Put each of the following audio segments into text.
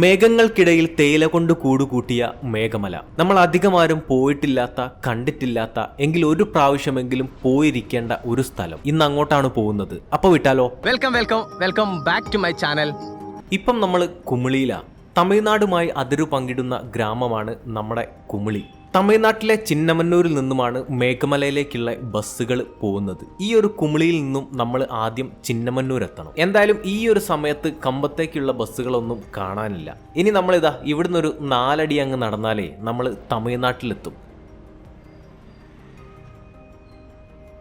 മേഘങ്ങൾക്കിടയിൽ തേയില കൊണ്ട് കൂടുകൂട്ടിയ മേഘമല. നമ്മൾ അധികമാരും പോയിട്ടില്ലാത്ത കണ്ടിട്ടില്ലാത്ത എങ്കിൽ ഒരു പ്രാവശ്യമെങ്കിലും പോയിരിക്കേണ്ട ഒരു സ്ഥലം. ഇന്ന് അങ്ങോട്ടാണ് പോകുന്നത്. അപ്പൊ വിട്ടാലോ? Welcome welcome welcome back to my channel ഇപ്പം നമ്മൾ കുമിളിയിലാണ് തമിഴ്നാടുമായി അതിരു പങ്കിടുന്ന ഗ്രാമമാണ് നമ്മുടെ കുമിളി. തമിഴ്നാട്ടിലെ ചിന്നമന്നൂരിൽ നിന്നുമാണ് മേഘമലയിലേക്കുള്ള ബസ്സുകൾ പോകുന്നത്. ഈ ഒരു കുമിളിയിൽ നിന്നും നമ്മൾ ആദ്യം ചിന്നമന്നൂർ എത്തണം. എന്തായാലും ഈ ഒരു സമയത്ത് കമ്പത്തേക്കുള്ള ബസ്സുകളൊന്നും കാണാനില്ല. ഇനി നമ്മളിതാ ഇവിടുന്ന് ഒരു നാലടി അങ്ങ് നടന്നാലേ നമ്മൾ തമിഴ്നാട്ടിലെത്തും.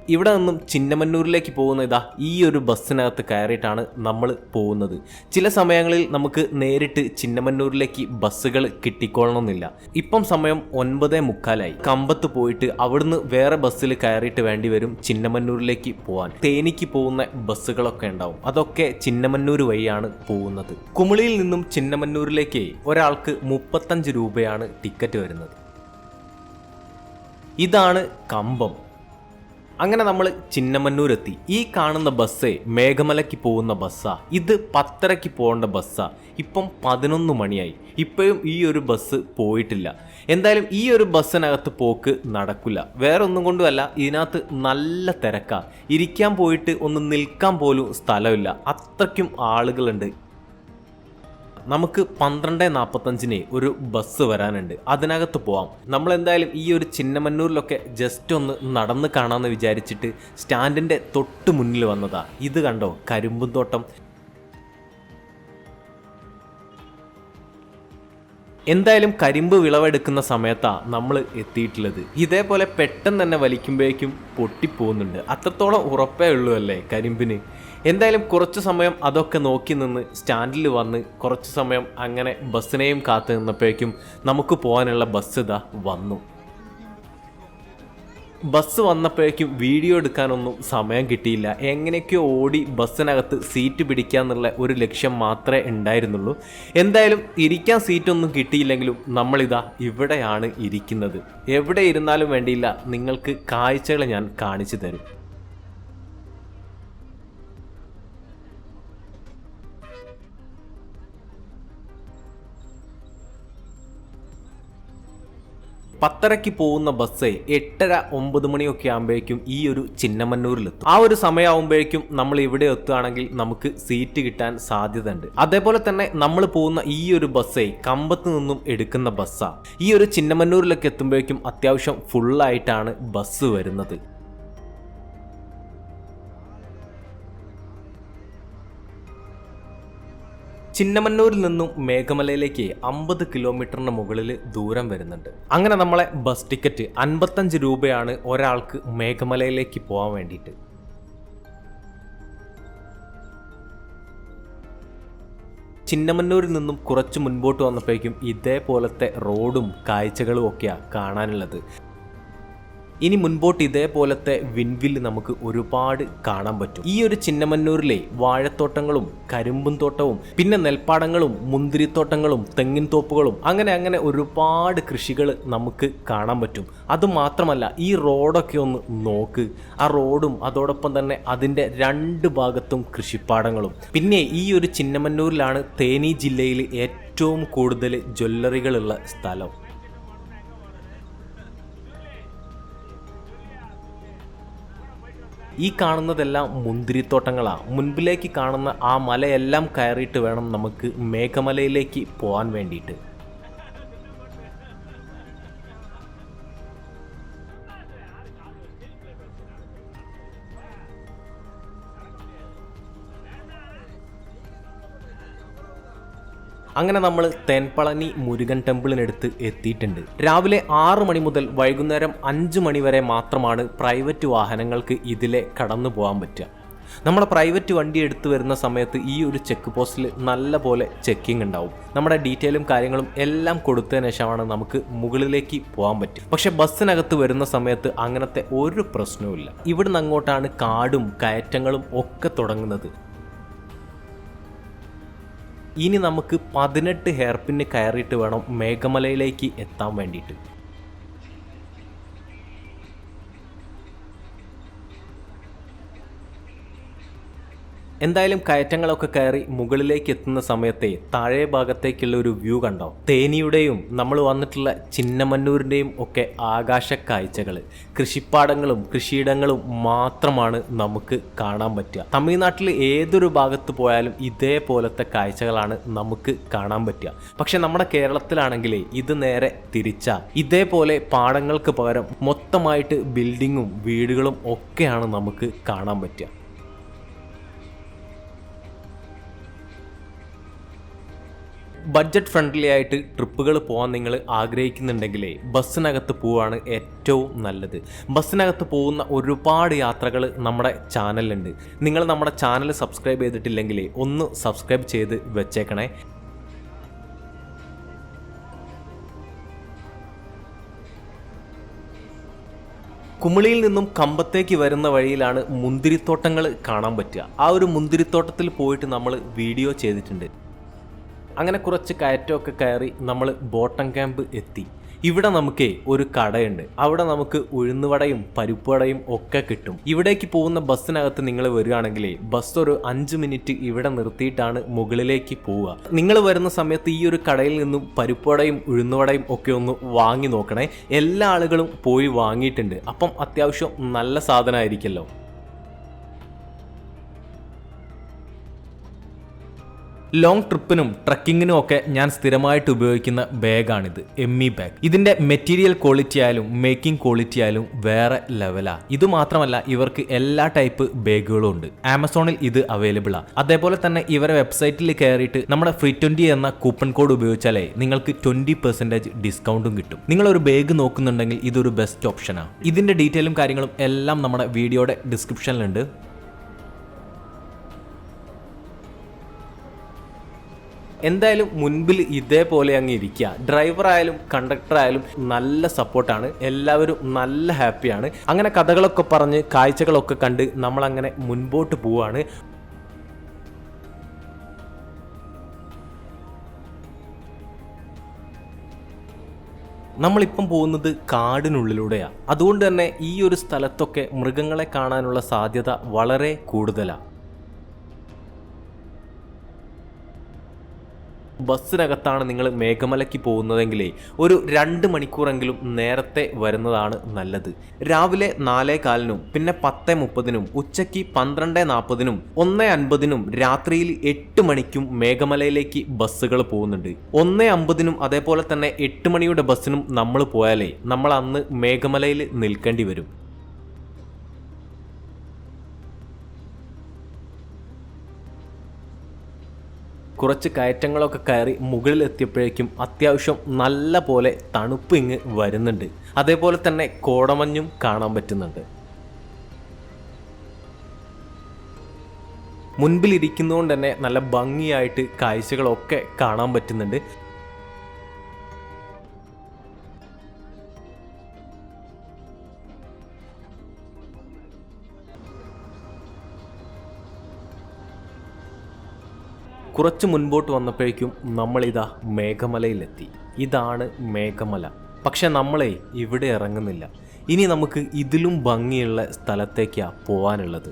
ഇവിടെ നിന്നും ചിന്നമന്നൂരിലേക്ക് പോകുന്ന ഇതാ ഈ ഒരു ബസ്സിനകത്ത് കയറിയിട്ടാണ് നമ്മൾ പോകുന്നത്. ചില സമയങ്ങളിൽ നമുക്ക് നേരിട്ട് ചിന്നമന്നൂരിലേക്ക് ബസ്സുകൾ കിട്ടിക്കൊള്ളണമെന്നില്ല. ഇപ്പം സമയം ഒൻപതേ മുക്കാലായി. കമ്പത്ത് പോയിട്ട് അവിടുന്ന് വേറെ ബസ്സിൽ കയറിയിട്ട് വേണ്ടി വരും ചിന്നമന്നൂരിലേക്ക് പോകാൻ തേനിക്ക് പോകുന്ന ബസ്സുകളൊക്കെ ഉണ്ടാവും. അതൊക്കെ ചിന്നമന്നൂർ വഴിയാണ് പോകുന്നത്. കുമിളിയിൽ നിന്നും ചിന്നമന്നൂരിലേക്ക് ഒരാൾക്ക് മുപ്പത്തഞ്ച് രൂപയാണ് ടിക്കറ്റ് വരുന്നത്. ഇതാണ് കമ്പം. അങ്ങനെ നമ്മൾ ചിന്നമന്നൂർ എത്തി ഈ കാണുന്ന ബസ്സേ മേഘമലയ്ക്ക് പോകുന്ന ബസ്സാ. ഇത് പത്തരയ്ക്ക് പോകേണ്ട ബസ്സാ. ഇപ്പം പതിനൊന്ന് മണിയായി. ഇപ്പോഴും ഈ ഒരു ബസ് പോയിട്ടില്ല. എന്തായാലും ഈ ഒരു ബസ്സിനകത്ത് പോക്ക് നടക്കില്ല. വേറെ ഒന്നും കൊണ്ടുമല്ല ഇതിനകത്ത് നല്ല തിരക്കാണ് ഇരിക്കാൻ പോയിട്ട് ഒന്ന് നിൽക്കാൻ പോലും സ്ഥലമില്ല. അത്രയ്ക്കും ആളുകളുണ്ട് നമുക്ക് പന്ത്രണ്ട് നാൽപ്പത്തഞ്ചിന് ഒരു ബസ് വരാനുണ്ട്. അതിനകത്ത് പോവാം. നമ്മൾ എന്തായാലും ഈ ഒരു ചിന്നമന്നൂരിലൊക്കെ ജസ്റ്റ് ഒന്ന് നടന്ന് കാണാമെന്ന് വിചാരിച്ചിട്ട് സ്റ്റാൻഡിന്റെ തൊട്ട് മുന്നിൽ വന്നതാ. ഇത് കണ്ടോ? കരിമ്പും എന്തായാലും കരിമ്പ് വിളവെടുക്കുന്ന സമയത്താണ് നമ്മൾ എത്തിയിട്ടുള്ളത്. ഇതേപോലെ പെട്ടെന്ന് തന്നെ വലിക്കുമ്പോഴേക്കും പൊട്ടിപ്പോകുന്നുണ്ട്. അത്രത്തോളം ഉറപ്പേ ഉള്ളൂ അല്ലേ കരിമ്പിന്? എന്തായാലും കുറച്ച് സമയം അതൊക്കെ നോക്കി നിന്ന് സ്റ്റാൻഡിൽ വന്ന് കുറച്ച് സമയം അങ്ങനെ ബസ്സിനെയും കാത്തു നിന്നപ്പോഴേക്കും നമുക്ക് പോകാനുള്ള ബസ് ഇതാ വന്നു. ബസ് വന്നപ്പോഴേക്കും വീഡിയോ എടുക്കാനൊന്നും സമയം കിട്ടിയില്ല. എങ്ങനെയൊക്കെയോ ഓടി ബസ്സിനകത്ത് സീറ്റ് പിടിക്കാന്നുള്ള ഒരു ലക്ഷ്യം മാത്രമേ ഉണ്ടായിരുന്നുള്ളൂ. എന്തായാലും ഇരിക്കാൻ സീറ്റൊന്നും കിട്ടിയില്ലെങ്കിലും നമ്മളിതാ ഇവിടെയാണ് ഇരിക്കുന്നത്. എവിടെ ഇരുന്നാലും വേണ്ടിയില്ല നിങ്ങൾക്ക് കാഴ്ചകൾ ഞാൻ കാണിച്ചു തരും. പത്തരയ്ക്ക് പോകുന്ന ബസ് എട്ടര ഒമ്പത് മണിയൊക്കെ ആകുമ്പോഴേക്കും ഈ ഒരു ചിന്നമന്നൂരിലെത്തും. ആ ഒരു സമയമാകുമ്പോഴേക്കും നമ്മൾ ഇവിടെ എത്തുകയാണെങ്കിൽ നമുക്ക് സീറ്റ് കിട്ടാൻ സാധ്യത ഉണ്ട് അതേപോലെ തന്നെ നമ്മൾ പോകുന്ന ഈ ഒരു ബസ് കമ്പത്ത് നിന്നും എടുക്കുന്ന ബസ്സാണ് ഈ ഒരു ചിന്നമന്നൂരിലൊക്കെ എത്തുമ്പോഴേക്കും അത്യാവശ്യം ഫുള്ളായിട്ടാണ് ബസ് വരുന്നത്. ചിന്നമന്നൂരിൽ നിന്നും മേഘമലയിലേക്ക് അമ്പത് കിലോമീറ്ററിന് മുകളിൽ ദൂരം വരുന്നുണ്ട്. അങ്ങനെ നമ്മളെ ബസ് ടിക്കറ്റ് അൻപത്തഞ്ച് രൂപയാണ് ഒരാൾക്ക് മേഘമലയിലേക്ക് പോകാൻ വേണ്ടിയിട്ട്. ചിന്നമന്നൂരിൽ നിന്നും കുറച്ച് മുൻപോട്ട് വന്നപ്പോഴേക്കും ഇതേപോലത്തെ റോഡും കാഴ്ചകളും ഒക്കെയാണ് കാണാനുള്ളത്. ഇനി മുൻപോട്ട് ഇതേപോലത്തെ വിൻവില്ല് നമുക്ക് ഒരുപാട് കാണാൻ പറ്റും. ഈ ഒരു ചിന്നമന്നൂരിലെ വാഴത്തോട്ടങ്ങളും കരിമ്പും തോട്ടവും പിന്നെ നെൽപ്പാടങ്ങളും മുന്തിരിത്തോട്ടങ്ങളും തെങ്ങിൻ തോപ്പുകളും അങ്ങനെ അങ്ങനെ ഒരുപാട് കൃഷികൾ നമുക്ക് കാണാൻ പറ്റും. അതുമാത്രമല്ല ഈ റോഡൊക്കെ ഒന്ന് നോക്ക്. ആ റോഡും അതോടൊപ്പം തന്നെ അതിന്റെ രണ്ട് ഭാഗത്തും കൃഷിപ്പാടങ്ങളും. പിന്നെ ഈ ഒരു ചിന്നമന്നൂരിലാണ് തേനി ജില്ലയിൽ ഏറ്റവും കൂടുതൽ ജ്വല്ലറികളുള്ള സ്ഥലം. ഈ കാണുന്നതെല്ലാം മുന്തിരിത്തോട്ടങ്ങളാണ് മുൻപിലേക്ക് കാണുന്ന ആ മലയെല്ലാം കയറിയിട്ട് വേണം നമുക്ക് മേഘമലയിലേക്ക് പോകാൻ വേണ്ടിയിട്ട്. അങ്ങനെ നമ്മൾ തേൻപളനി മുരുകൻ ടെമ്പിളിനടുത്ത് എത്തിയിട്ടുണ്ട്. രാവിലെ ആറ് മണി മുതൽ വൈകുന്നേരം അഞ്ച് മണി വരെ മാത്രമാണ് പ്രൈവറ്റ് വാഹനങ്ങൾക്ക് ഇതിലെ കടന്നു പോകാൻ പറ്റുക. നമ്മുടെ പ്രൈവറ്റ് വണ്ടി എടുത്തു വരുന്ന സമയത്ത് ഈ ഒരു ചെക്ക് പോസ്റ്റിൽ നല്ല പോലെ ചെക്കിംഗ് ഉണ്ടാവും. നമ്മുടെ ഡീറ്റെയിലും കാര്യങ്ങളും എല്ലാം കൊടുത്തതിന് ശേഷമാണ് നമുക്ക് മുകളിലേക്ക് പോകാൻ പറ്റും പക്ഷെ ബസ്സിനകത്ത് വരുന്ന സമയത്ത് അങ്ങനത്തെ ഒരു പ്രശ്നവും ഇല്ല ഇവിടുന്ന് അങ്ങോട്ടാണ് കാടും കയറ്റങ്ങളും ഒക്കെ തുടങ്ങുന്നത്. ഇനി നമുക്ക് പതിനെട്ട് ഹെയർപിന് കയറിയിട്ട് വേണം മേഘമലയിലേക്ക് എത്താൻ വേണ്ടിയിട്ട്. എന്തായാലും കയറ്റങ്ങളൊക്കെ കയറി മുകളിലേക്ക് എത്തുന്ന സമയത്തെ താഴെ ഭാഗത്തേക്കുള്ള ഒരു വ്യൂ കണ്ടോ? തേനിയുടെയും നമ്മൾ വന്നിട്ടുള്ള ചിന്നമന്നൂരിന്റെയും ഒക്കെ ആകാശ കാഴ്ചകൾ. കൃഷിപ്പാടങ്ങളും കൃഷിയിടങ്ങളും മാത്രമാണ് നമുക്ക് കാണാൻ പറ്റുക. തമിഴ്നാട്ടിൽ ഏതൊരു ഭാഗത്ത് പോയാലും ഇതേപോലത്തെ കാഴ്ചകളാണ് നമുക്ക് കാണാൻ പറ്റുക. പക്ഷെ നമ്മുടെ കേരളത്തിലാണെങ്കിൽ ഇത് നേരെ തിരിച്ച. ഇതേപോലെ പാടങ്ങൾക്ക് പകരം മൊത്തമായിട്ട് ബിൽഡിങ്ങും വീടുകളും ഒക്കെയാണ് നമുക്ക് കാണാൻ പറ്റുക. ബഡ്ജറ്റ് ഫ്രണ്ട്ലി ആയിട്ട് ട്രിപ്പുകൾ പോകാൻ നിങ്ങൾ ആഗ്രഹിക്കുന്നുണ്ടെങ്കിൽ ബസ്സിനകത്ത് പോവാണ് ഏറ്റവും നല്ലത്. ബസ്സിനകത്ത് പോകുന്ന ഒരുപാട് യാത്രകൾ നമ്മുടെ ചാനലുണ്ട് നിങ്ങൾ നമ്മുടെ ചാനൽ സബ്സ്ക്രൈബ് ചെയ്തിട്ടില്ലെങ്കിൽ ഒന്ന് സബ്സ്ക്രൈബ് ചെയ്ത് വെച്ചേക്കണേ. കുമളിയിൽ നിന്നും കമ്പത്തേക്ക് വരുന്ന വഴിയിലാണ് മുന്തിരിത്തോട്ടങ്ങൾ കാണാൻ പറ്റുക. ആ ഒരു മുന്തിരിത്തോട്ടത്തിൽ പോയിട്ട് നമ്മൾ വീഡിയോ ചെയ്തിട്ടുണ്ട്. അങ്ങനെ കുറച്ച് കയറ്റമൊക്കെ കയറി നമ്മൾ ബോട്ടം ക്യാമ്പ് എത്തി. ഇവിടെ നമുക്ക് ഒരു കടയുണ്ട്. അവിടെ നമുക്ക് ഉഴുന്നുവടയും പരിപ്പുവടയും ഒക്കെ കിട്ടും. ഇവിടേക്ക് പോകുന്ന ബസ്സിനകത്ത് നിങ്ങൾ വരികയാണെങ്കിൽ ബസ് ഒരു അഞ്ച് മിനിറ്റ് ഇവിടെ നിർത്തിയിട്ടാണ് മുകളിലേക്ക് പോവുക. നിങ്ങൾ വരുന്ന സമയത്ത് ഈ ഒരു കടയിൽ നിന്നും പരിപ്പുവടയും ഉഴുന്നുവടയും ഒക്കെ ഒന്ന് വാങ്ങി നോക്കണേ. എല്ലാ ആളുകളും പോയി വാങ്ങിയിട്ടുണ്ട്. അപ്പം അത്യാവശ്യം നല്ല സാധനമായിരിക്കല്ലോ. ലോങ് ട്രിപ്പിനും ട്രക്കിങ്ങിനും ഒക്കെ ഞാൻ സ്ഥിരമായിട്ട് ഉപയോഗിക്കുന്ന ബാഗാണിത് എം ഇ ബാഗ് ഇതിന്റെ മെറ്റീരിയൽ ക്വാളിറ്റി ആയാലും മേക്കിംഗ് ക്വാളിറ്റി ആയാലും വേറെ ലെവലാണ് ഇത് മാത്രമല്ല ഇവർക്ക് എല്ലാ ടൈപ്പ് ബാഗുകളും ഉണ്ട്. ആമസോണിൽ ഇത് അവൈലബിൾ ആണ് അതേപോലെ തന്നെ ഇവരെ വെബ്സൈറ്റിൽ കയറിയിട്ട് നമ്മുടെ ഫ്രീ ട്വന്റി എന്ന കൂപ്പൺ കോഡ് ഉപയോഗിച്ചാലേ നിങ്ങൾക്ക് ട്വന്റി പെർസെന്റേജ് ഡിസ്കൗണ്ടും കിട്ടും. നിങ്ങൾ ഒരു ബാഗ് നോക്കുന്നുണ്ടെങ്കിൽ ഇതൊരു ബെസ്റ്റ് ഓപ്ഷനാണ് ഇതിന്റെ ഡീറ്റെയിലും കാര്യങ്ങളും എല്ലാം നമ്മുടെ വീഡിയോയുടെ ഡിസ്ക്രിപ്ഷനിലുണ്ട് എന്തായാലും മുൻപിൽ ഇതേപോലെ അങ്ങ് ഇരിക്കുക. ഡ്രൈവർ ആയാലും കണ്ടക്ടർ ആയാലും നല്ല സപ്പോർട്ടാണ് എല്ലാവരും നല്ല ഹാപ്പിയാണ് അങ്ങനെ കഥകളൊക്കെ പറഞ്ഞ് കാഴ്ചകളൊക്കെ കണ്ട് നമ്മൾ അങ്ങനെ മുൻപോട്ട് പോവാണ്. നമ്മളിപ്പം പോകുന്നത് കാടിനുള്ളിലൂടെയാണ് അതുകൊണ്ട് തന്നെ ഈ ഒരു സ്ഥലത്തൊക്കെ മൃഗങ്ങളെ കാണാനുള്ള സാധ്യത വളരെ കൂടുതലാണ് ബസ്സിനകത്താണ് നിങ്ങൾ മേഘമലയ്ക്ക് പോകുന്നതെങ്കിലേ ഒരു രണ്ട് മണിക്കൂറെങ്കിലും നേരത്തെ വരുന്നതാണ് നല്ലത്. രാവിലെ നാലേ കാലിനും പിന്നെ പത്ത് മുപ്പതിനും ഉച്ചയ്ക്ക് പന്ത്രണ്ട് നാൽപ്പതിനും ഒന്ന് അൻപതിനും രാത്രിയിൽ എട്ട് മണിക്കും മേഘമലയിലേക്ക് ബസ്സുകൾ പോകുന്നുണ്ട്. ഒന്ന് അമ്പതിനും അതേപോലെ തന്നെ എട്ട് മണിയുടെ ബസ്സിനും നമ്മൾ പോയാലേ നമ്മൾ അന്ന് മേഘമലയിൽ നിൽക്കേണ്ടി വരും. കുറച്ച് കയറ്റങ്ങളൊക്കെ കയറി മുകളിൽ എത്തിയപ്പോഴേക്കും അത്യാവശ്യം നല്ല പോലെ തണുപ്പ് ഇങ്ങ് വരുന്നുണ്ട്. അതേപോലെ തന്നെ കോടമഞ്ഞും കാണാൻ പറ്റുന്നുണ്ട്. മുൻപിൽ ഇരിക്കുന്നതുകൊണ്ട് തന്നെ നല്ല ഭംഗിയായിട്ട് കാഴ്ചകളൊക്കെ കാണാൻ പറ്റുന്നുണ്ട്. കുറച്ച് മുൻപോട്ട് വന്നപ്പോഴേക്കും നമ്മളിതാ മേഘമലയിലെത്തി. ഇതാണ് മേഘമല. പക്ഷെ നമ്മളെ ഇവിടെ ഇറങ്ങുന്നില്ല. ഇനി നമുക്ക് ഇതിലും ഭംഗിയുള്ള സ്ഥലത്തേക്കാണ് പോവാനുള്ളത്.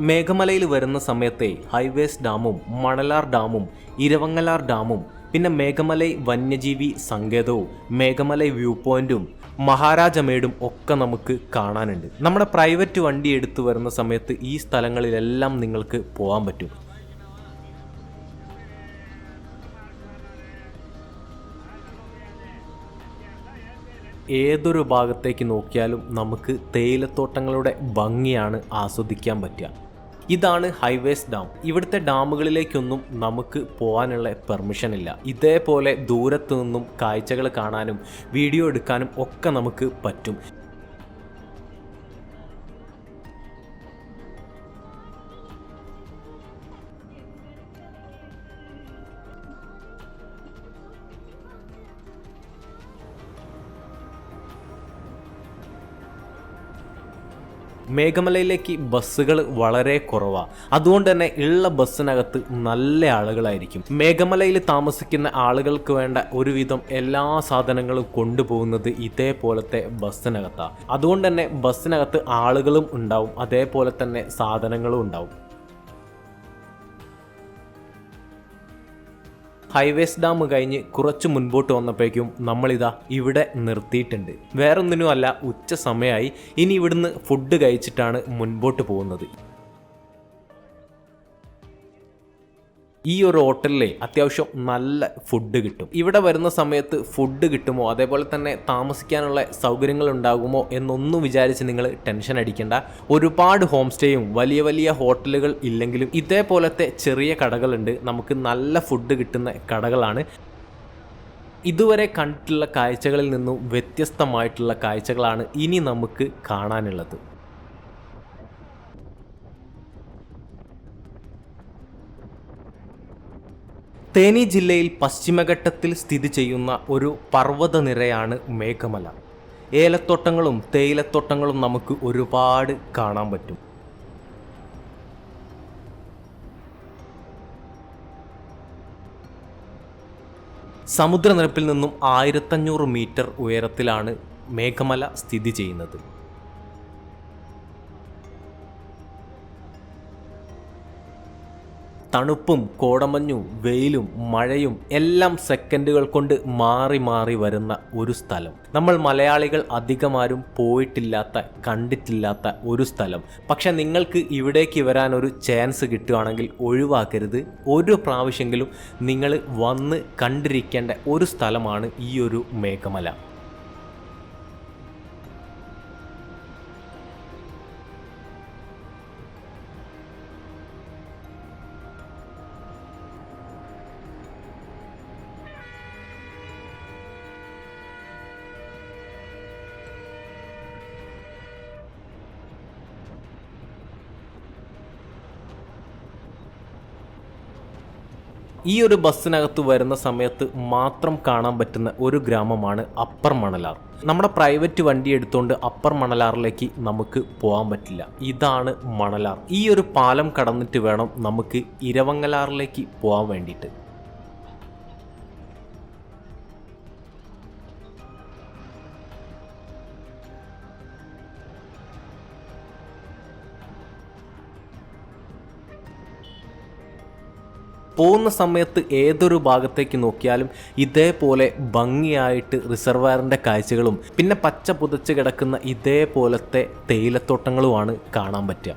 മേഘമലയിൽ വരുന്ന സമയത്തെ ഹൈവേസ് ഡാമും മണലാർ ഡാമും ഇരവങ്ങലാർ ഡാമും പിന്നെ മേഘമലൈ വന്യജീവി സങ്കേതവും മേഘമലൈ വ്യൂ പോയിന്റും മഹാരാജമേടും ഒക്കെ നമുക്ക് കാണാനുണ്ട്. നമ്മുടെ പ്രൈവറ്റ് വണ്ടി എടുത്തു വരുന്ന സമയത്ത് ഈ സ്ഥലങ്ങളിലെല്ലാം നിങ്ങൾക്ക് പോകാൻ പറ്റും. ഏതൊരു ഭാഗത്തേക്ക് നോക്കിയാലും നമുക്ക് തേയിലത്തോട്ടങ്ങളുടെ ഭംഗിയാണ് ആസ്വദിക്കാൻ പറ്റുക. ഇതാണ് ഹൈവേസ് ഡാം ഇവിടുത്തെ ഡാമുകളിലേക്കൊന്നും നമുക്ക് പോകാനുള്ള പെർമിഷൻ ഇല്ല. ഇതേപോലെ ദൂരത്തു നിന്നും കാഴ്ചകൾ കാണാനും വീഡിയോ എടുക്കാനും ഒക്കെ നമുക്ക് പറ്റും. മേഘമലയിലേക്ക് ബസ്സുകൾ വളരെ കുറവാണ് അതുകൊണ്ട് തന്നെ ഉള്ള ബസ്സിനകത്ത് നല്ല ആളുകളായിരിക്കും. മേഘമലയിൽ താമസിക്കുന്ന ആളുകൾക്ക് വേണ്ട ഒരുവിധം എല്ലാ സാധനങ്ങളും കൊണ്ടുപോകുന്നത് ഇതേപോലത്തെ ബസ്സിനകത്താണ് അതുകൊണ്ട് തന്നെ ബസ്സിനകത്ത് ആളുകളും ഉണ്ടാവും. അതേപോലെ തന്നെ സാധനങ്ങളും ഉണ്ടാവും. ഹൈവേസ് ഡാം കഴിഞ്ഞ് കുറച്ച് മുൻപോട്ട് വന്നപ്പോഴേക്കും നമ്മളിതാ ഇവിടെ നിർത്തിയിട്ടുണ്ട്. വേറൊന്നിനുമല്ല ഉച്ച സമയമായി. ഇനി ഇവിടുന്ന് ഫുഡ് കഴിച്ചിട്ടാണ് മുൻപോട്ട് പോകുന്നത്. ഈ ഒരു ഹോട്ടലിലെ അത്യാവശ്യം നല്ല ഫുഡ് കിട്ടും. ഇവിടെ വരുന്ന സമയത്ത് ഫുഡ് കിട്ടുമോ? അതേപോലെ തന്നെ താമസിക്കാനുള്ള സൗകര്യങ്ങൾ ഉണ്ടാകുമോ? എന്നൊന്നും വിചാരിച്ച് നിങ്ങൾ ടെൻഷൻ അടിക്കേണ്ട. ഒരുപാട് ഹോം സ്റ്റേയും വലിയ വലിയ ഹോട്ടലുകൾ ഇല്ലെങ്കിലും ഇതേപോലത്തെ ചെറിയ കടകളുണ്ട്. നമുക്ക് നല്ല ഫുഡ് കിട്ടുന്ന കടകളാണ്. ഇതുവരെ കണ്ടിട്ടുള്ള കാഴ്ചകളിൽ നിന്നും വ്യത്യസ്തമായിട്ടുള്ള കാഴ്ചകളാണ് ഇനി നമുക്ക് കാണാനുള്ളത്. തേനി ജില്ലയിൽ പശ്ചിമഘട്ടത്തിൽ സ്ഥിതി ചെയ്യുന്ന ഒരു പർവതനിരയാണ് മേഘമല. ഏലത്തോട്ടങ്ങളും തേയിലത്തോട്ടങ്ങളും നമുക്ക് ഒരുപാട് കാണാൻ പറ്റും. സമുദ്രനിരപ്പിൽ നിന്നും ആയിരത്തഞ്ഞൂറ് മീറ്റർ ഉയരത്തിലാണ് മേഘമല സ്ഥിതി ചെയ്യുന്നത്. തണുപ്പും കോടമഞ്ഞും വെയിലും മഴയും എല്ലാം സെക്കൻഡുകൾ കൊണ്ട് മാറി മാറി വരുന്ന ഒരു സ്ഥലം. നമ്മൾ മലയാളികൾ അധികമാരും പോയിട്ടില്ലാത്ത കണ്ടിട്ടില്ലാത്ത ഒരു സ്ഥലം. പക്ഷെ നിങ്ങൾക്ക് ഇവിടേക്ക് വരാൻ ഒരു ചാൻസ് കിട്ടുകയാണെങ്കിൽ ഒഴിവാക്കരുത്. ഒരു പ്രാവശ്യമെങ്കിലും നിങ്ങൾ വന്ന് കണ്ടിരിക്കേണ്ട ഒരു സ്ഥലമാണ് ഈ ഒരു മേഘമല. ഈ ഒരു ബസ്സിനകത്ത് വരുന്ന സമയത്ത് മാത്രം കാണാൻ പറ്റുന്ന ഒരു ഗ്രാമമാണ് അപ്പർ മണലാർ. നമ്മുടെ പ്രൈവറ്റ് വണ്ടി എടുത്തുകൊണ്ട് അപ്പർ മണലാറിലേക്ക് നമുക്ക് പോകാൻ പറ്റില്ല. ഇതാണ് മണലാർ. ഈ ഒരു പാലം കടന്നിട്ട് വേണം നമുക്ക് ഇരവങ്ങലാറിലേക്ക് പോകാൻ വേണ്ടിയിട്ട്. പോകുന്ന സമയത്ത് ഏതൊരു ഭാഗത്തേക്ക് നോക്കിയാലും ഇതേപോലെ ഭംഗിയായിട്ട് റിസർവയറിന്റെ കാഴ്ചകളും പിന്നെ പച്ച പുതച്ച് കിടക്കുന്ന ഇതേപോലത്തെ തേയിലത്തോട്ടങ്ങളുമാണ് കാണാൻ പറ്റുക.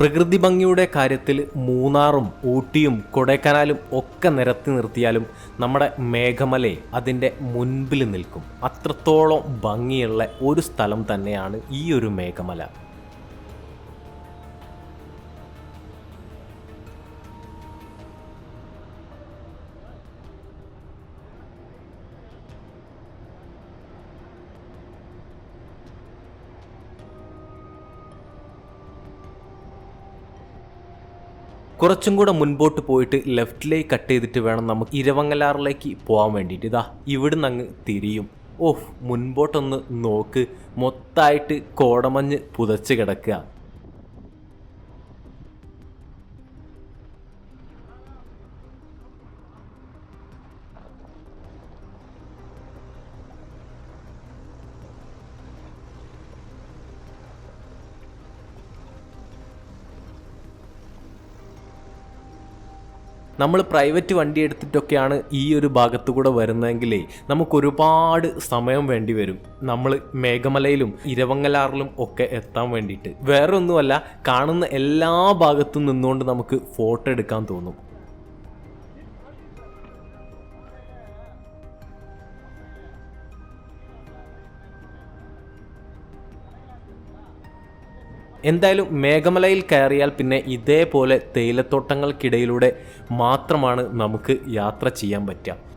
പ്രകൃതി ഭംഗിയുടെ കാര്യത്തിൽ മൂന്നാറും ഊട്ടിയും കൊടൈക്കനാലും ഒക്കെ നിരത്തി നിർത്തിയാലും നമ്മുടെ മേഘമലയെ അതിന്റെ മുൻപിൽ നിൽക്കും. അത്രത്തോളം ഭംഗിയുള്ള ഒരു സ്ഥലം തന്നെയാണ് ഈ ഒരു മേഘമല. കുറച്ചും കൂടെ മുൻപോട്ട് പോയിട്ട് ലെഫ്റ്റിലേക്ക് കട്ട് ചെയ്തിട്ട് വേണം നമുക്ക് ഇരവങ്ങലാറിലേക്ക് പോകാൻ വേണ്ടിയിട്ട്. ഇതാ ഇവിടുന്ന് അങ്ങ് തിരിയും. ഓഹ് മുൻപോട്ടൊന്ന് നോക്ക്. മൊത്തമായിട്ട് കോടമഞ്ഞ് പുതച്ച് കിടക്കുക. നമ്മൾ പ്രൈവറ്റ് വണ്ടി എടുത്തിട്ടൊക്കെയാണ് ഈ ഒരു ഭാഗത്തു കൂടെ വരുന്നതെങ്കിലേ നമുക്ക് ഒരുപാട് സമയം വേണ്ടി വരും. നമ്മൾ മേഘമലയിലും ഇരവങ്ങലാറിലും ഒക്കെ എത്താൻ വേണ്ടിയിട്ട്. വേറൊന്നുമല്ല കാണുന്ന എല്ലാ ഭാഗത്തും നിന്നുകൊണ്ട് നമുക്ക് ഫോട്ടോ എടുക്കാൻ തോന്നും. എന്തായാലും മേഘമലയിൽ കയറിയാൽ പിന്നെ ഇതേപോലെ തേയിലത്തോട്ടങ്ങൾക്കിടയിലൂടെ മാത്രമാണ് നമുക്ക് യാത്ര ചെയ്യാൻ പറ്റുക.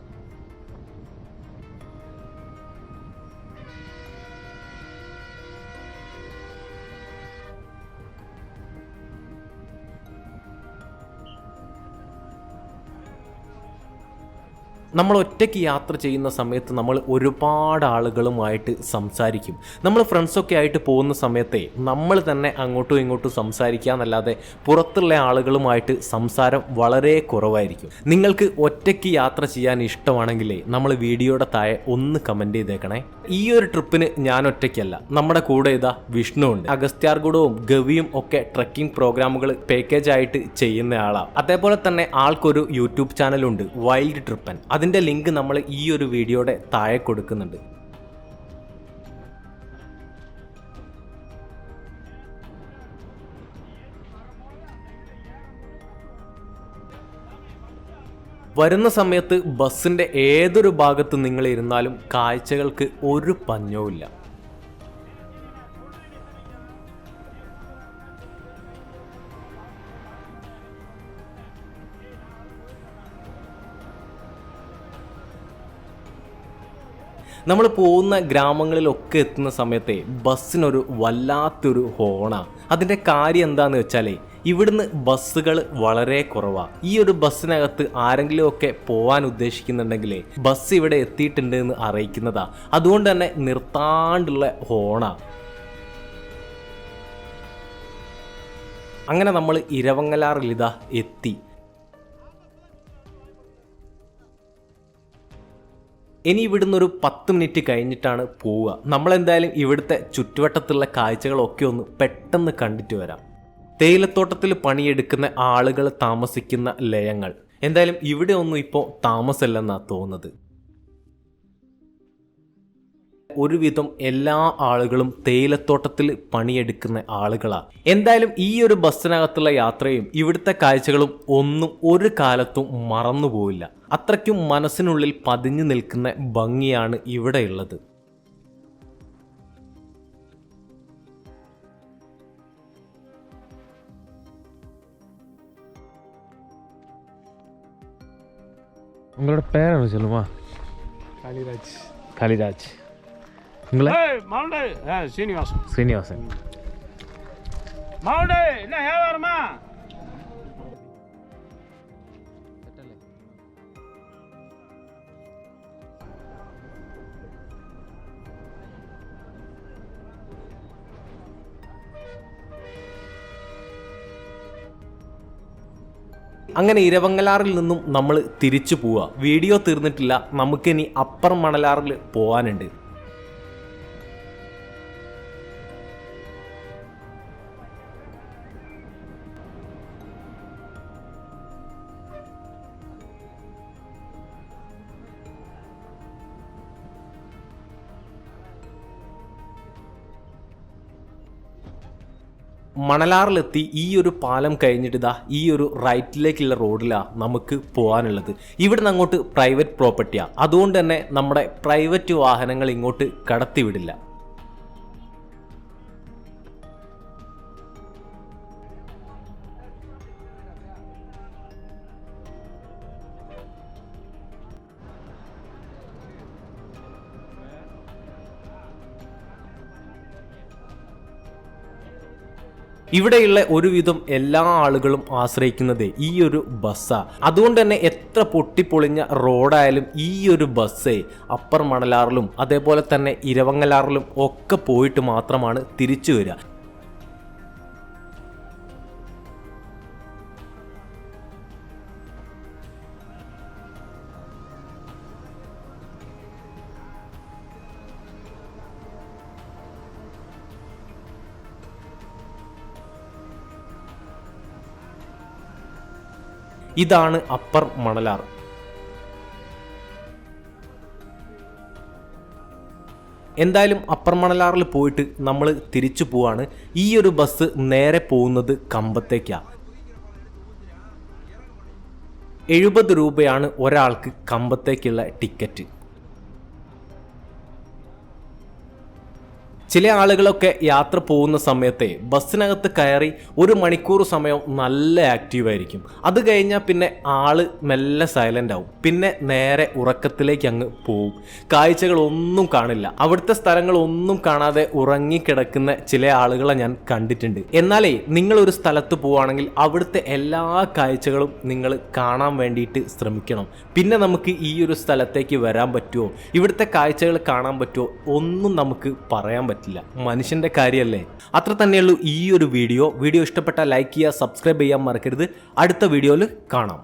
നമ്മൾ ഒറ്റയ്ക്ക് യാത്ര ചെയ്യുന്ന സമയത്ത് നമ്മൾ ഒരുപാട് ആളുകളുമായിട്ട് സംസാരിക്കും. നമ്മൾ ഫ്രണ്ട്സൊക്കെ ആയിട്ട് പോകുന്ന സമയത്തെ നമ്മൾ തന്നെ അങ്ങോട്ടും ഇങ്ങോട്ടും സംസാരിക്കുക എന്നല്ലാതെ പുറത്തുള്ള ആളുകളുമായിട്ട് സംസാരം വളരെ കുറവായിരിക്കും. നിങ്ങൾക്ക് ഒറ്റയ്ക്ക് യാത്ര ചെയ്യാൻ ഇഷ്ടമാണെങ്കിൽ നമ്മൾ വീഡിയോയുടെ താഴെ ഒന്ന് കമന്റ് ചെയ്തേക്കണേ. ഈ ഒരു ട്രിപ്പിന് ഞാൻ ഒറ്റയ്ക്കല്ല. നമ്മുടെ കൂടെ ഇതാ വിഷ്ണു ഉണ്ട്. അഗസ്ത്യാർകൂടവും ഗവിയും ഒക്കെ ട്രക്കിംഗ് പ്രോഗ്രാമുകൾ പാക്കേജായിട്ട് ചെയ്യുന്നയാളാണ് അതേപോലെ തന്നെ ആൾക്കൊരു യൂട്യൂബ് ചാനലുണ്ട് വൈൽഡ് ട്രിപ്പൻ അതിന്റെ ലിങ്ക് നമ്മൾ ഈ ഒരു വീഡിയോയുടെ താഴെ കൊടുക്കുന്നുണ്ട്. വരുന്ന സമയത്ത് ബസ്സിന്റെ ഏതൊരു ഭാഗത്ത് നിങ്ങൾ ഇരുന്നാലും കാഴ്ചകൾക്ക് ഒരു പഞ്ഞവുമില്ല. നമ്മൾ പോകുന്ന ഗ്രാമങ്ങളിലൊക്കെ എത്തുന്ന സമയത്തെ ബസ്സിനൊരു വല്ലാത്തൊരു ഹോണാണ് അതിന്റെ കാര്യം എന്താണെന്ന് വെച്ചാലേ ഇവിടുന്ന് ബസ്സുകൾ വളരെ കുറവാണ് ഈ ഒരു ബസ്സിനകത്ത് ആരെങ്കിലും ഒക്കെ പോകാൻ ഉദ്ദേശിക്കുന്നുണ്ടെങ്കിൽ ബസ് ഇവിടെ എത്തിയിട്ടുണ്ട് എന്ന് അറിയിക്കുന്നതാ. അതുകൊണ്ട് തന്നെ നിർത്താണ്ടുള്ള ഹോണാണ് അങ്ങനെ നമ്മൾ ഇരവങ്ങലാറിലിതാ എത്തി. ഇനി ഇവിടുന്ന് ഒരു പത്ത് മിനിറ്റ് കഴിഞ്ഞിട്ടാണ് പോവുക. നമ്മളെന്തായാലും ഇവിടുത്തെ ചുറ്റുവട്ടത്തുള്ള കാഴ്ചകളൊക്കെ ഒന്ന് പെട്ടെന്ന് കണ്ടിട്ട് വരാം. തേയിലത്തോട്ടത്തിൽ പണിയെടുക്കുന്ന ആളുകൾ താമസിക്കുന്ന ലയങ്ങൾ. എന്തായാലും ഇവിടെ ഒന്നും ഇപ്പോൾ താമസമല്ലെന്നാണ് തോന്നുന്നത്. ഒരുവിധം എല്ലാ ആളുകളും തേയിലത്തോട്ടത്തിൽ പണിയെടുക്കുന്ന ആളുകളാണ് എന്തായാലും ഈ ഒരു ബസ്സിനകത്തുള്ള യാത്രയും ഇവിടുത്തെ കാഴ്ചകളും ഒന്നും ഒരു കാലത്തും മറന്നുപോയില്ല അത്രയ്ക്കും മനസ്സിനുള്ളിൽ പതിഞ്ഞു നിൽക്കുന്ന ഭംഗിയാണ് ഇവിടെയുള്ളത് உங்களோட பேர் என்ன சொல்லுமா காளிராஜ் காளிராஜ் ശ്രീനിവാസൻ. അങ്ങനെ ഇരവങ്ങലാറിൽ നിന്നും നമ്മൾ തിരിച്ചു പോവുക വീഡിയോ തീർന്നിട്ടില്ല. നമുക്കിനി അപ്പർ മണലാറിൽ പോകാനുണ്ട് മണലാറിലെത്തി ഈ ഒരു പാലം കഴിഞ്ഞിട്ട് ദാ ഈ ഒരു റൈറ്റിലേക്കുള്ള റോഡിലാണ് നമുക്ക് പോകാനുള്ളത് ഇവിടുന്ന് അങ്ങോട്ട് പ്രൈവറ്റ് പ്രോപ്പർട്ടിയാണ് അതുകൊണ്ട് തന്നെ നമ്മുടെ പ്രൈവറ്റ് വാഹനങ്ങൾ ഇങ്ങോട്ട് കടത്തിവിടില്ല. ഇവിടെയുള്ള ഒരുവിധം എല്ലാ ആളുകളും ആശ്രയിക്കുന്നത് ഈ ഒരു ബസ്സാണ് അതുകൊണ്ട് തന്നെ എത്ര പൊട്ടിപ്പൊളിഞ്ഞ റോഡായാലും ഈ ഒരു ബസ്സേ അപ്പർ മണലാറിലും അതേപോലെ തന്നെ ഇരവങ്ങലാറിലും ഒക്കെ പോയിട്ട് മാത്രമാണ് തിരിച്ചു വരിക. ഇതാണ് അപ്പർ മണലാർ. എന്തായാലും അപ്പർ മണലാറിൽ പോയിട്ട് നമ്മൾ തിരിച്ചു പോവാണ്. ഈ ഒരു ബസ് നേരെ പോകുന്നത് കമ്പത്തേക്കാണ് എഴുപത് രൂപയാണ് ഒരാൾക്ക് കമ്പത്തേക്കുള്ള ടിക്കറ്റ്. ചില ആളുകളൊക്കെ യാത്ര പോകുന്ന സമയത്തെ ബസ്സിനകത്ത് കയറി ഒരു മണിക്കൂർ സമയം നല്ല ആക്റ്റീവ് ആയിരിക്കും. അത് കഴിഞ്ഞാൽ പിന്നെ ആൾ മെല്ലെ സൈലന്റ് ആവും. പിന്നെ നേരെ ഉറക്കത്തിലേക്ക് അങ്ങ് പോവും കാഴ്ചകളൊന്നും കാണില്ല. അവിടുത്തെ സ്ഥലങ്ങളൊന്നും കാണാതെ ഉറങ്ങിക്കിടക്കുന്ന ചില ആളുകളെ ഞാൻ കണ്ടിട്ടുണ്ട്. എന്നാലേ നിങ്ങൾ ഒരു സ്ഥലത്ത് പോവുകയാണെങ്കിൽ അവിടുത്തെ എല്ലാ കാഴ്ചകളും നിങ്ങൾ കാണാൻ വേണ്ടിയിട്ട് ശ്രമിക്കണം. പിന്നെ നമുക്ക് ഈ ഒരു സ്ഥലത്തേക്ക് വരാൻ പറ്റുമോ ഇവിടുത്തെ കാഴ്ചകൾ കാണാൻ പറ്റുമോ ഒന്നും നമുക്ക് പറയാൻ പറ്റില്ല. മനുഷ്യന്റെ കാര്യമല്ലേ അത്ര തന്നെയുള്ളൂ ഈ ഒരു വീഡിയോ. വീഡിയോ ഇഷ്ടപ്പെട്ട ലൈക്ക് ചെയ്യുക സബ്സ്ക്രൈബ് ചെയ്യാൻ മറക്കരുത്. അടുത്ത വീഡിയോയിൽ കാണാം.